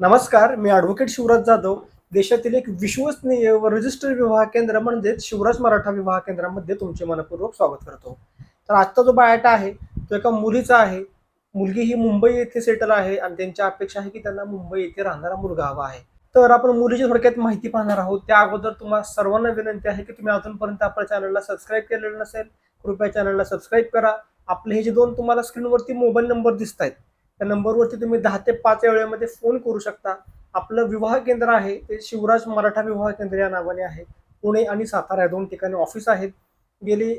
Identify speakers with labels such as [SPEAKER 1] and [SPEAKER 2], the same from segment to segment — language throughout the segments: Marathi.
[SPEAKER 1] नमस्कार मी ॲडव्होकेट शिवराज जाधव. देशातील एक विश्वसनीय व रजिस्टर विवाह केंद्र म्हणजेच शिवराज मराठा विवाह केंद्रामध्ये तुमचे मनपूर्वक स्वागत करतो. तर आजचा जो बायोटा आहे तो एका मुलीचा आहे. मुलगी ही मुंबई येथे सेटल आहे आणि त्यांची अपेक्षा आहे की त्यांना मुंबई येथे राहणारा मुलगा हवा आहे. तर आपण मुलीची थोडक्यात माहिती पाहणार आहोत. त्या अगोदर तुम्हाला सर्वांना विनंती आहे की तुम्ही अजूनपर्यंत आपल्या चॅनलला सबस्क्राईब केलेलं नसेल कृपया चॅनलला सबस्क्राईब करा. आपले हे जे दोन तुम्हाला स्क्रीनवरती मोबाईल नंबर दिसत आहेत त्या नंबरवरती तुम्ही दहा ते पाच या वेळेमध्ये फोन करू शकता. आपलं विवाह केंद्र आहे ते शिवराज मराठा विवाह केंद्र या नावाने आहे. पुणे आणि सातारा या दोन ठिकाणी ऑफिस आहेत. गेली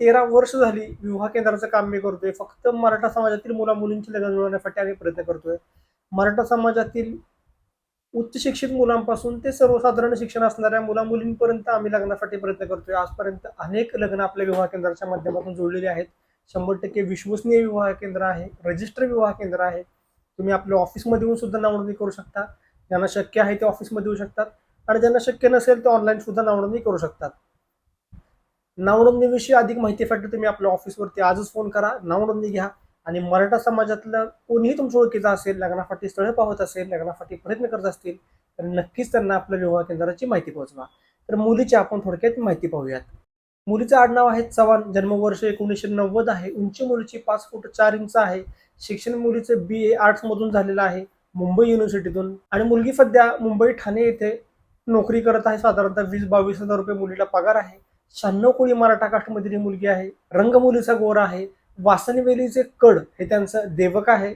[SPEAKER 1] तेरा वर्ष झाली विवाह केंद्राचं काम मी करतोय. फक्त मराठा समाजातील मुला मुलींची लग्न जुळवण्यासाठी आम्ही प्रयत्न करतोय. मराठा समाजातील उच्च शिक्षित मुलांपासून ते सर्वसाधारण शिक्षण असणाऱ्या मुला मुलींपर्यंत आम्ही लग्नासाठी प्रयत्न करतोय. आजपर्यंत अनेक लग्न आपल्या विवाह केंद्राच्या माध्यमातून जोडलेली आहेत. शंभर टक्के विश्वसनीय विवाह केंद्र आहे रजिस्टर विवाह केंद्र आहे. तुम्ही आपल्या ऑफिसमध्ये येऊन सुद्धा नावनोंदणी करू शकता. ज्यांना शक्य आहे ते ऑफिसमध्ये येऊ शकतात. आणि ज्यांना शक्य नसेल ते ऑनलाईन सुद्धा नावनोंदणी करू शकतात. नावनोंदणीविषयी अधिक माहितीसाठी तुम्ही आपल्या ऑफिसवरती आजच फोन करा नावनोंदणी घ्या. आणि मराठा समाजातलं कोणीही तुमच्या ओळखीचं असेल लग्नासाठी स्थळ पाहत असेल लग्नासाठी प्रयत्न करत असतील तर नक्कीच त्यांना आपल्या विवाह केंद्राची माहिती पोहोचवा. तर मुलीची आपण थोडक्यात माहिती पाहूयात. मुलीचं आडनाव आहे चव्हाण. जन्मवर्ष एकोणीसशे नव्वद आहे. उंची मुलीची पाच फूट चार इंच आहे. शिक्षण मुलीचं बी ए आर्ट्स मधून झालेलं आहे मुंबई युनिव्हर्सिटीतून आणि मुलगी सध्या मुंबई ठाणे येथे नोकरी करत आहे. साधारणतः वीस बावीस हजार रुपये मुलीला पगार आहे. शहाण्णव कोळी मराठा कास्टमधील ही मुलगी आहे. रंग मुलीचा गोरा आहे. वासनवेलीचे कड हे त्यांचं देवक आहे.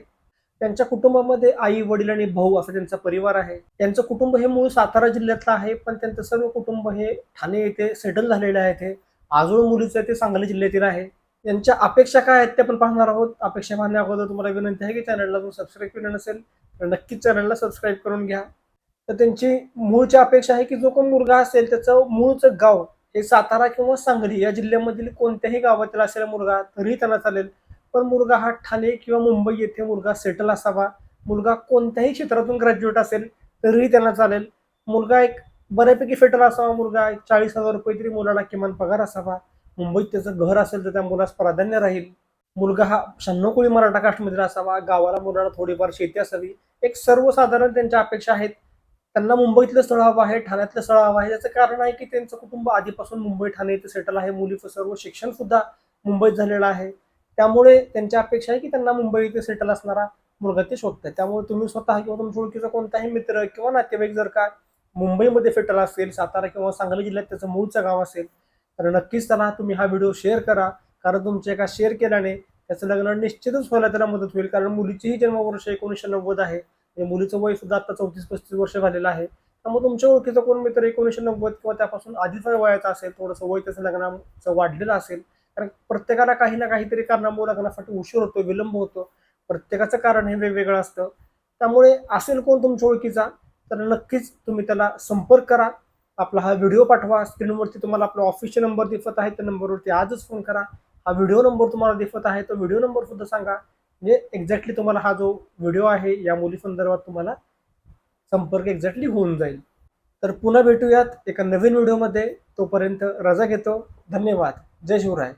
[SPEAKER 1] त्यांच्या कुटुंबामध्ये आई वडील आणि भाऊ असा त्यांचा परिवार आहे. त्यांचं कुटुंब हे मूळ सातारा जिल्ह्यातलं आहे. पण त्यांचं सर्व कुटुंब हे ठाणे येथे सेटल झालेले आहे ते आजोळ मुलीचं ते सांगली जिल्ह्यातील आहे. त्यांच्या अपेक्षा काय आहेत ते आपण पाहणार आहोत. अपेक्षा पाहण्या अगोदर तुम्हाला विनंती आहे की चॅनलला जर सबस्क्राईब केलं नसेल तर नक्कीच चॅनलला सबस्क्राईब करून घ्या. तर त्यांची मूळची अपेक्षा आहे की जो कोण मुलगा असेल त्याचं मूळचं गाव हे सातारा किंवा सांगली या जिल्ह्यामधील कोणत्याही गावातील असेल मुलगा तरीही त्यांना चालेल. पण मुलगा हा ठाणे किंवा मुंबई येथे मुलगा सेटल असावा. मुलगा कोणत्याही क्षेत्रातून ग्रॅज्युएट असेल तरीही त्यांना चालेल. मुलगा एक बऱ्यापैकी फेटर असावा मुलगा एक चाळीस हजार रुपये तरी मुलाला किमान पगार असावा. मुंबईत त्याचं घर असेल तर त्या मुलास प्राधान्य राहील. मुलगा हा शहाण्णव कोळी मराठा कास्टमध्ये असावा. गावाला मुलाला थोडीफार शेती असावी. एक सर्वसाधारण त्यांच्या अपेक्षा आहेत. त्यांना मुंबईतलं स्थळ हवं आहे ठाण्यातलं स्थळ हवं आहे. याचं कारण आहे की त्यांचं कुटुंब आधीपासून मुंबई ठाणे इथे सेटल आहे. मुलीचं सर्व शिक्षण सुद्धा मुंबईत झालेलं आहे. त्यामुळे त्यांच्या अपेक्षा आहे की त्यांना मुंबई इथे सेटल असणारा मुलगा ते शोधतात त्यामुळे तुम्ही स्वतः किंवा तुमच्या ओळखीचा कोणताही मित्र किंवा नातेवाईक जर का मुंबईमध्ये फेटल असेल सातारा किंवा सांगली जिल्ह्यात त्याचं मूळचं गाव असेल तर नक्कीच त्याला तुम्ही हा व्हिडिओ शेअर करा. कारण तुमच्या एका शेअर केल्याने त्याचं लग्न निश्चितच व्हायला त्याला मदत होईल. कारण मुलीचीही जन्मवर्ष एकोणीसशे नव्वद आहे. म्हणजे मुलीचं वय सुद्धा आता चौतीस पस्तीस वर्ष झालेलं आहे. त्यामुळे तुमच्या ओळखीचा कोण मित्र एकोणीसशे नव्वद किंवा त्यापासून आधीचा वयाचा असेल थोडंसं वय त्याचं लग्नाचं वाढलेलं असेल कारण प्रत्येकाला काही ना काहीतरी कारणामुळे लग्नासाठी उशीर होतो विलंब होतो. प्रत्येकाचं कारण हे वेगवेगळं असतं. त्यामुळे असेल कोण तुमच्या ओळखीचा तर नक्कीच तुम्ही त्याला संपर्क करा. आपला हा व्हिडिओ पाठवा. स्क्रीनवरती तुम्हाला आपला ऑफिसचे नंबर दिसत आहे. त्या नंबरवरती आजच फोन करा. हा व्हिडिओ नंबर तुम्हाला दिसत आहे. तो व्हिडिओ नंबर सुद्धा सांगा. म्हणजे एक्झॅक्टली तुम्हाला हा जो व्हिडिओ आहे या मुली संदर्भात तुम्हाला संपर्क एक्झॅक्टली होऊन जाईल. तर पुन्हा भेटूयात एका नवीन व्हिडिओमध्ये. तोपर्यंत रजा घेतो. धन्यवाद. जय शिवराय.